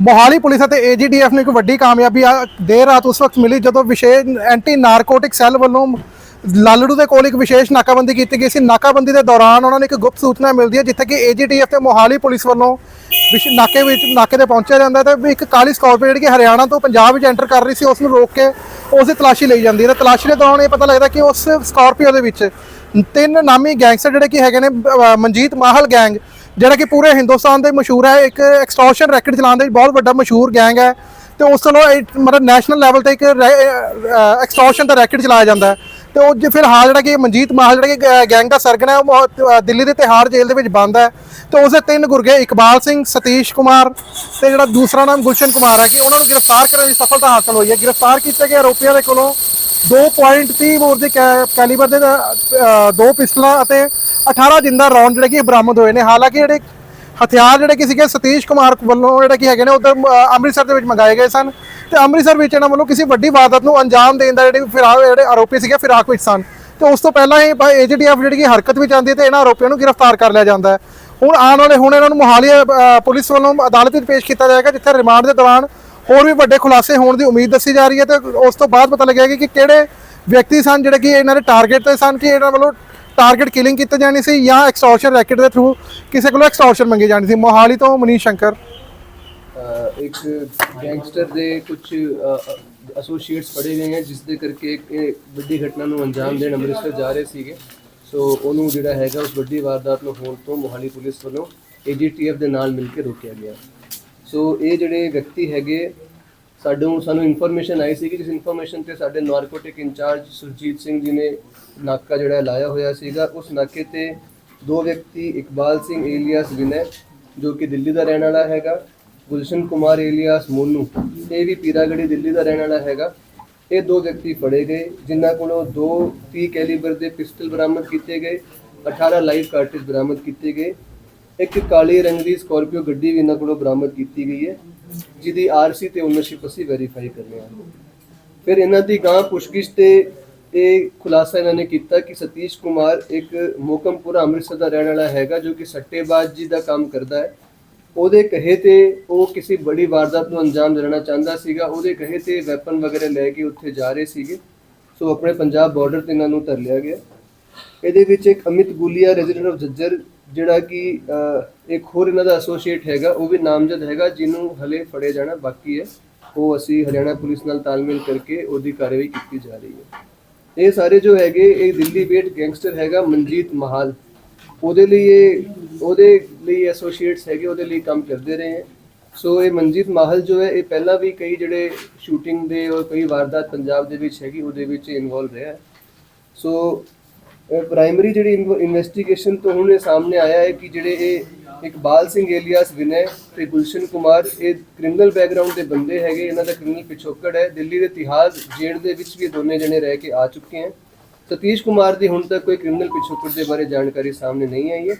Mohali police ਅਤੇ ਏਜੀਡੀਐਫ ਨੂੰ ਇੱਕ ਵੱਡੀ ਕਾਮਯਾਬੀ ਆ। ਦੇਰ ਰਾਤ ਉਸ ਵਕਤ ਮਿਲੀ ਜਦੋਂ ਵਿਸ਼ੇਸ਼ ਐਂਟੀ ਨਾਰਕੋਟਿਕ ਸੈੱਲ ਵੱਲੋਂ ਲਾਲੜੂ ਦੇ ਕੋਲ ਇੱਕ ਵਿਸ਼ੇਸ਼ ਨਾਕਾਬੰਦੀ ਕੀਤੀ ਗਈ ਸੀ। ਨਾਕਾਬੰਦੀ ਦੇ ਦੌਰਾਨ ਉਹਨਾਂ ਨੂੰ ਇੱਕ ਗੁਪਤ ਸੂਚਨਾ ਮਿਲਦੀ ਹੈ, ਜਿੱਥੇ ਕਿ ਏਜੀਡੀਐਫ ਤੇ ਮੋਹਾਲੀ ਪੁਲਿਸ ਵੱਲੋਂ ਵਿਸ਼, ਨਾਕੇ ਵਿੱਚ, ਨਾਕੇ ਤੇ ਪਹੁੰਚਿਆ ਜਾਂਦਾ ਹੈ ਤੇ ਇੱਕ ਕਾਲੀ ਸਕਾਰਪੀਓ ਜਿਹੜੀ ਕਿ ਹਰਿਆਣਾ ਤੋਂ ਪੰਜਾਬ ਵਿੱਚ ਐਂਟਰ ਕਰ ਰਹੀ ਸੀ ਉਸ ਨੂੰ ਰੋਕ ਕੇ ਉਸ ਦੀ ਤਲਾਸ਼ੀ ਲਈ ਜਾਂਦੀ ਹੈ। ਤੇ ਤਲਾਸ਼ੀ ਦੇ ਦੌਰਾਨ ਇਹ ਪਤਾ ਲੱਗਦਾ ਕਿ ਉਸ ਸਕਾਰਪੀਓ ਦੇ ਵਿੱਚ ਤਿੰਨ ਨਾਮੀ ਗੈਂਗਸਟਰ ਜਿਹੜੇ ਕਿ ਹੈਗੇ ਨੇ ਮਨਜੀਤ ਮਾਹਲ ਗੈਂਗ ਜਿਹੜਾ ਕਿ ਪੂਰੇ ਹਿੰਦੁਸਤਾਨ ਦੇ ਮਸ਼ਹੂਰ ਹੈ ਇੱਕ ਐਕਸਟੋਰਸ਼ਨ ਰੈਕਟ ਚਲਾਉਣ ਦੇ ਵਿੱਚ ਬਹੁਤ ਵੱਡਾ ਮਸ਼ਹੂਰ ਗੈਂਗ ਹੈ ਤੇ ਉਸ ਤੋਂ ਇਹ ਮਤਲਬ ਨੈਸ਼ਨਲ ਲੈਵਲ ਤੇ ਇੱਕ ਐਕਸਟੋਰਸ਼ਨ ਦਾ ਰੈਕਟ ਚਲਾਇਆ ਜਾਂਦਾ ਹੈ। ਤੇ ਉਹ ਜੇ ਫਿਲਹਾਲ ਜਿਹੜਾ ਕਿ ਮਨਜੀਤ ਮਾਹਲ ਜਿਹੜਾ ਕਿ ਗੈਂਗ ਦਾ ਸਰਗਨ ਹੈ ਉਹ ਬਹੁਤ, ਦਿੱਲੀ ਦੇ ਤਿਹਾੜ ਜੇਲ੍ਹ ਦੇ ਵਿੱਚ ਬੰਦ ਹੈ। ਤੇ ਉਸਦੇ ਤਿੰਨ ਗੁਰਗੇ ਇਕਬਾਲ ਸਿੰਘ ਸਤੀਸ਼ ਕੁਮਾਰ ਤੇ ਜਿਹੜਾ ਦੂਸਰਾ ਨਾਮ ਗੁਲਸ਼ਨ ਕੁਮਾਰ ਹੈ ਕਿ ਉਹਨਾਂ ਨੂੰ ਗ੍ਰਿਫਤਾਰ ਕਰਨ ਦੀ ਸਫਲਤਾ ਹਾਸਲ ਹੋਈ ਹੈ। ਗ੍ਰਿਫਤਾਰ ਕੀਤੇ ਗਏ ਆਰੋਪੀਆਂ ਦੇ ਕੋਲੋਂ 2.30 ਬੋਰ ਦੇ ਕੈ- ਕੈਲੀਬਰ ਦੇ ਦੋ ਪਿਸਟਲਾਂ ਅਤੇ 18 ਜਿੰਦਾ ਰੌਂਡ ਜਿਹੜੇ ਕਿ ਬਰਾਮਦ ਹੋਏ ਨੇ। ਹਾਲਾਂਕਿ ਜਿਹੜੇ ਹਥਿਆਰ ਜਿਹੜੇ ਕਿ ਸੀਗੇ ਸਤੀਸ਼ ਕੁਮਾਰ ਵੱਲੋਂ ਜਿਹੜੇ ਕਿ ਹੈਗੇ ਨੇ ਉਧਰ ਅੰਮ੍ਰਿਤਸਰ ਦੇ ਵਿੱਚ ਮੰਗਾਏ ਗਏ ਸਨ। ਤੇ ਅੰਮ੍ਰਿਤਸਰ ਵਿੱਚ ਇਹਨਾਂ ਵੱਲੋਂ ਕਿਸੇ ਵੱਡੀ ਵਾਰਦਾਤ ਨੂੰ ਅੰਜਾਮ ਦੇਣ ਦਾ ਜਿਹੜੇ ਫਿਰਾਕ ਜਿਹੜੇ ਆਰੋਪੀ ਸੀਗੇ, ਫਿਰਾਕ ਵਿੱਚ ਸਨ। ਤੇ ਉਸ ਤੋਂ ਪਹਿਲਾਂ ਹੀ ਏਜੀਡੀਐਫ ਜਿਹੜੀ ਕਿ ਹਰਕਤ ਵਿੱਚ ਆਉਂਦੀ ਹੈ ਤੇ ਇਹਨਾਂ ਆਰੋਪੀਆਂ ਨੂੰ ਗ੍ਰਿਫਤਾਰ ਕਰ ਲਿਆ ਜਾਂਦਾ ਹੈ। ਹੁਣ ਆਉਣ ਵਾਲੇ, ਹੁਣ ਇਹਨਾਂ ਨੂੰ ਮੋਹਾਲੀ ਪੁਲਿਸ ਵੱਲੋਂ ਅਦਾਲਤ ਵਿੱਚ ਪੇਸ਼ ਕੀਤਾ ਜਾਏਗਾ, ਜਿੱਥੇ ਰਿਮਾਂਡ ਦੇ ਦੌਰਾਨ ਹੋਰ ਵੀ ਵੱਡੇ ਖੁਲਾਸੇ ਹੋਣ ਦੀ ਉਮੀਦ ਦੱਸੀ ਜਾ ਰਹੀ ਹੈ ਤੇ ਉਸ ਤੋਂ ਬਾਅਦ ਪਤਾ ਲੱਗੇਗਾ ਕਿ ਕਿਹੜੇ ਵਿਅਕਤੀ ਸਨ, ਜਿਹੜੇ ਕਿ ਇਹਨਾਂ ਦੇ ਟਾਰਗੇਟ ਤੇ ਸਨ, ਕਿ ਇਹਨਾਂ ਵੱਲੋਂ ਟਾਰਗੇਟ ਕਿਲਿੰਗ ਕੀਤੀ ਜਾਣੀ ਸੀ ਜਾਂ ਐਕਸਟੋਰਸ਼ਨ ਰੈਕਟ ਦੇ ਥਰੂ ਕਿਸੇ ਕੋਲੋਂ ਐਕਸਟੋਰਸ਼ਨ ਮੰਗੀ ਜਾਣੀ ਸੀ? ਮੋਹਾਲੀ ਤੋਂ ਮਨੀਸ਼ ਸ਼ੰਕਰ। ਇੱਕ ਗੈਂਗਸਟਰ ਦੇ ਕੁਝ ਐਸੋਸੀਏਟਸ ਫੜੇ ਗਏ ਹਨ ਜਿਸ ਦੇ ਕਰਕੇ ਇੱਕ ਵੱਡੀ ਘਟਨਾ ਨੂੰ ਅੰਜਾਮ ਦੇਣ ਅੰਮ੍ਰਿਤਸਰ ਜਾ ਰਹੇ ਸੀਗੇ। ਸੋ ਉਹਨੂੰ ਜਿਹੜਾ ਹੈਗਾ, ਉਸ ਵੱਡੀ ਵਾਰਦਾਤ ਨੂੰ ਹੋਣ ਤੋਂ ਮੋਹਾਲੀ ਪੁਲਿਸ ਵੱਲੋਂ ਏਜੀਟੀਐਫ ਦੇ ਨਾਲ ਮਿਲ ਕੇ ਰੋਕਿਆ ਗਿਆ। ਸੋ ਇਹ ਜਿਹੜੇ ਵਿਅਕਤੀ ਹੈਗੇ ਸਾਨੂੰ ਸਾਨੂੰ ਇਨਫੋਰਮੇਸ਼ਨ ਆਈ ਸੀ ਕਿ ਜਿਸ ਇਨਫੋਰਮੇਸ਼ਨ ਤੇ ਸਾਡੇ ਨਾਰਕੋਟਿਕ ਇੰਚਾਰਜ ਸੁਰਜੀਤ ਸਿੰਘ ਜੀ ਨੇ ਨਾਕਾ ਜਿਹੜਾ ਲਾਇਆ ਹੋਇਆ ਸੀਗਾ, ਉਸ ਨਾਕੇ ਤੇ ਦੋ ਵਿਅਕਤੀ, ਇਕਬਾਲ ਸਿੰਘ ਏਲੀਆਸ ਵਿਨੈ, ਜੋ ਕਿ ਦਿੱਲੀ ਦਾ ਰਹਿਣ ਵਾਲਾ ਹੈਗਾ, ਗੁਲਸ਼ਨ ਕੁਮਾਰ ਏਲੀਆਸ ਮੋਨੂ, ਇਹ ਵੀ ਪੀਰਾਗੜੀ ਦਿੱਲੀ ਦਾ ਰਹਿਣ ਵਾਲਾ ਹੈਗਾ। ਇਹ ਦੋ ਵਿਅਕਤੀ ਫੜੇ ਗਏ, ਜਿਨ੍ਹਾਂ ਕੋਲੋਂ ਦੋ 30 ਕੈਲੀਬਰ ਦੇ ਪਿਸਟਲ ਬਰਾਮਦ ਕੀਤੇ ਗਏ 18 ਲਾਈਵ ਕਾਰਟ੍ਰਿਜ ਬਰਾਮਦ ਕੀਤੇ ਗਏ। ਇੱਕ ਕਾਲੇ ਰੰਗ ਦੀ ਸਕਾਰਪੀਓ ਗੱਡੀ ਵੀ ਇਹਨਾਂ ਕੋਲੋਂ ਬਰਾਮਦ ਕੀਤੀ ਗਈ ਹੈ, ਜਿਹਦੀ ਆਰਸੀ ਤੇ ਓਨਰਸ਼ਿਪ ਅਸੀਂ ਵੈਰੀਫਾਈ ਕਰਨੇ ਆ। ਫਿਰ ਇਹਨਾਂ ਦੀ ਗਾਂ ਪੁੱਛਗਿੱਛ ਤੇ ਇਹ ਖੁਲਾਸਾ ਇਹਨਾਂ ਨੇ ਕੀਤਾ ਕਿ ਸਤੀਸ਼ ਕੁਮਾਰ ਇੱਕ ਮੋਕਮਪੁਰਾ ਅੰਮ੍ਰਿਤਸਰ ਦਾ ਰਹਿਣ ਵਾਲਾ ਹੈਗਾ, ਜੋ ਕਿ ਸੱਟੇਬਾਜ਼ ਜੀ ਦਾ ਕੰਮ ਕਰਦਾ ਹੈ। ਉਹਦੇ ਕਹੇ ਤੇ ਉਹ ਕਿਸੇ ਬੜੀ ਵਾਰਦਾਤ ਨੂੰ ਅੰਜਾਮ ਦੇਣਾ ਚਾਹੁੰਦਾ ਸੀਗਾ, ਉਹਦੇ ਕਹੇ ਤੇ ਵੈਪਨ ਵਗੈਰਾ ਲੈ ਕੇ ਉੱਥੇ ਜਾ ਰਹੇ ਸੀਗੇ। ਸੋ ਆਪਣੇ ਪੰਜਾਬ ਬਾਰਡਰ ਤੇ ਇਹਨਾਂ ਨੂੰ ਧਰ ਲਿਆ ਗਿਆ। ਇਹਦੇ ਵਿੱਚ ਇੱਕ ਅਮਿਤ ਗੁਲੀਆ, ਰੈਜ਼ੀਡੈਂਟ ਆਫ ਜੱਜਰ ਜਿਹੜਾ ਕਿ ਇੱਕ ਹੋਰ ਇਹਨਾਂ ਦਾ ਐਸੋਸੀਏਟ ਹੈਗਾ, ਉਹ ਵੀ ਨਾਮਜ਼ਦ ਹੈਗਾ, ਜਿਹਨੂੰ ਹਲੇ ਫੜਿਆ ਜਾਣਾ ਬਾਕੀ ਹੈ। ਉਹ ਅਸੀਂ ਹਰਿਆਣਾ ਪੁਲਿਸ ਨਾਲ ਤਾਲਮੇਲ ਕਰਕੇ ਉਹਦੀ ਕਾਰਵਾਈ ਕੀਤੀ ਜਾ ਰਹੀ ਹੈ। ਇਹ ਸਾਰੇ ਜੋ ਹੈਗੇ, ਇਹ ਦਿੱਲੀ ਬੇਟ ਗੈਂਗਸਟਰ ਹੈਗਾ ਮਨਜੀਤ ਮਹਾਲ। ਉਹਦੇ ਲਈ ਇਹ, ਉਹਦੇ ਲਈ ਐਸੋਸੀਏਟਸ ਹੈਗੇ, ਉਹਦੇ ਲਈ ਕੰਮ ਕਰਦੇ ਰਹੇ ਹੈ। ਸੋ ਇਹ ਮਨਜੀਤ ਮਾਹਲ ਜੋ ਹੈ, ਇਹ ਪਹਿਲਾਂ ਵੀ ਕਈ ਜਿਹੜੇ ਸ਼ੂਟਿੰਗ ਦੇ ਔਰ ਕਈ ਵਾਰਦਾਤ ਪੰਜਾਬ ਦੇ ਵਿੱਚ ਹੈਗੀ, ਉਹਦੇ ਵਿੱਚ ਇਨਵੋਲਵ ਰਿਹਾ ਸੋ ਪ੍ਰਾਇਮਰੀ ਜਿਹੜੀ ਇਨਵੈਸਟੀਗੇਸ਼ਨ ਤੋਂ ਹੁਣ ਇਹ ਸਾਹਮਣੇ ਆਇਆ ਹੈ ਕਿ ਜਿਹੜੇ ਇਹ ਇਕਬਾਲ ਸਿੰਘ ਏਲੀਆਸ ਵਿਨੈ ਤੇ ਗੁਲਸ਼ਨ ਕੁਮਾਰ, ਇਹ ਕ੍ਰਿਮੀਨਲ ਬੈਕਗ੍ਰਾਉਂਡ ਦੇ ਬੰਦੇ ਹੈਗੇ, ਇਹਨਾਂ ਦਾ ਕ੍ਰਿਮੀਨਲ ਪਿਛੋਕੜ ਹੈ। ਦਿੱਲੀ ਦੇ ਤਿਹਾਜ਼ ਜੇਲ੍ਹ ਦੇ ਵਿੱਚ ਵੀ ਦੋਨੇ ਜਣੇ ਰਹਿ ਕੇ ਆ ਚੁੱਕੇ ਹਨ ਸਤੀਸ਼ ਕੁਮਾਰ ਦੀ ਹੁਣ ਤੱਕ ਕੋਈ ਕ੍ਰਿਮੀਨਲ ਪਿਛੋਕੜ ਦੇ ਬਾਰੇ ਜਾਣਕਾਰੀ ਸਾਹਮਣੇ ਨਹੀਂ ਆਈ ਹੈ।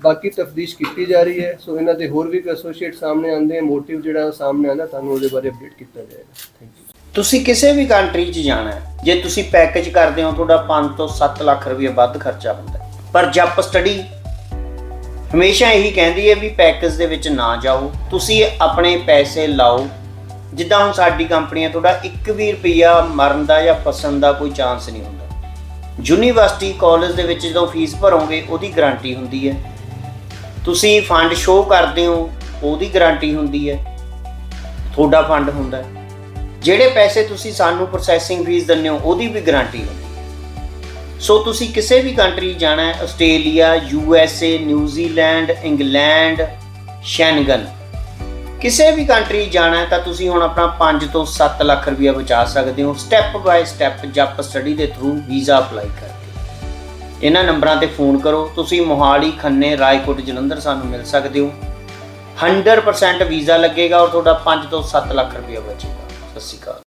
ਬਾਕੀ ਤਫਤੀਸ਼ ਕੀਤੀ ਜਾ ਰਹੀ ਹੈ। ਸੋ ਇਹਨਾਂ ਦੇ ਹੋਰ ਵੀ ਐਸੋਸੀਏਟ ਸਾਹਮਣੇ ਆਉਂਦੇ ਹੈ। ਮੋਟਿਵ ਜਿਹੜਾ ਉਹ ਸਾਹਮਣੇ ਆਉਂਦਾ, ਤੁਹਾਨੂੰ ਉਹਦੇ ਬਾਰੇ ਅਪਡੇਟ ਕੀਤਾ ਜਾਏਗਾ। ਥੈਂਕ ਯੂ ਤੁਸੀਂ ਕਿਸੇ ਵੀ ਕੰਟਰੀ 'ਚ ਜਾਣਾ ਹੈ, ਜੇ ਤੁਸੀਂ ਪੈਕੇਜ ਕਰਦੇ ਹੋ, ਤੁਹਾਡਾ 5 ਤੋਂ 7 ਲੱਖ ਰੁਪਏ ਵੱਧ ਖਰਚਾ ਹੁੰਦਾ ਪਰ ਜੱਪ ਸਟੱਡੀ ਹਮੇਸ਼ਾ ਇਹੀ ਕਹਿੰਦੀ ਹੈ ਵੀ ਪੈਕੇਜ ਦੇ ਵਿੱਚ ਨਾ ਜਾਓ। ਤੁਸੀਂ ਆਪਣੇ ਪੈਸੇ ਲਾਓ। ਜਿੱਦਾਂ ਹੁਣ ਸਾਡੀ ਕੰਪਨੀ ਹੈ, ਤੁਹਾਡਾ 1 ਵੀ ਰੁਪਿਆ ਮਰਨ ਦਾ ਜਾਂ ਫਸਣ ਦਾ ਕੋਈ ਚਾਂਸ ਨਹੀਂ ਹੁੰਦਾ। ਯੂਨੀਵਰਸਿਟੀ ਕਾਲਜ ਦੇ ਵਿੱਚ ਜਦੋਂ ਫੀਸ ਭਰੋਗੇ, ਉਹਦੀ ਗਾਰੰਟੀ ਹੁੰਦੀ ਹੈ। ਤੁਸੀਂ ਫੰਡ ਸ਼ੋਅ ਕਰਦੇ ਹੋ, ਉਹਦੀ ਗਾਰੰਟੀ ਹੁੰਦੀ ਹੈ। ਤੁਹਾਡਾ ਫੰਡ ਹੁੰਦਾ ਹੈ। ਜਿਹੜੇ ਪੈਸੇ ਤੁਸੀਂ ਸਾਨੂੰ ਪ੍ਰੋਸੈਸਿੰਗ ਫੀਸ ਦਿੰਦੇ ਹੋ, ਉਹਦੀ ਵੀ ਗਾਰੰਟੀ ਹੁੰਦੀ ਸੋ ਤੁਸੀਂ ਕਿਸੇ ਵੀ ਕੰਟਰੀ ਜਾਣਾ ਹੈ Australia U S A New Zealand England Schengen ਕਿਸੇ ਵੀ ਕੰਟਰੀ ਜਾਣਾ ਹੈ, ਤਾਂ ਤੁਸੀਂ ਹੁਣ ਆਪਣਾ 5 ਤੋਂ 7 ਲੱਖ ਰੁਪਇਆ ਬਚਾ ਸਕਦੇ ਹੋ ਸਟੈਪ ਬਾਏ ਸਟੈਪ ਜੱਪ ਸਟੱਡੀ ਦੇ ਥਰੂ ਵੀਜ਼ਾ ਅਪਲਾਈ ਕਰਕੇ। ਇਹਨਾਂ ਨੰਬਰਾਂ ਤੇ ਫੋਨ ਕਰੋ, ਤੁਸੀਂ ਮੋਹਾਲੀ, ਖੰਨੇ, ਰਾਏਕੋਟ, ਜਲੰਧਰ ਸਾਨੂੰ ਮਿਲ ਸਕਦੇ ਹੋ। 100% ਵੀਜ਼ਾ ਲੱਗੇਗਾ ਔਰ ਤੁਹਾਡਾ 5 ਤੋਂ 7 ਲੱਖ ਰੁਪਇਆ ਬਚੇਗਾ। ਸਤਿ ਸ਼੍ਰੀ ਅਕਾਲ।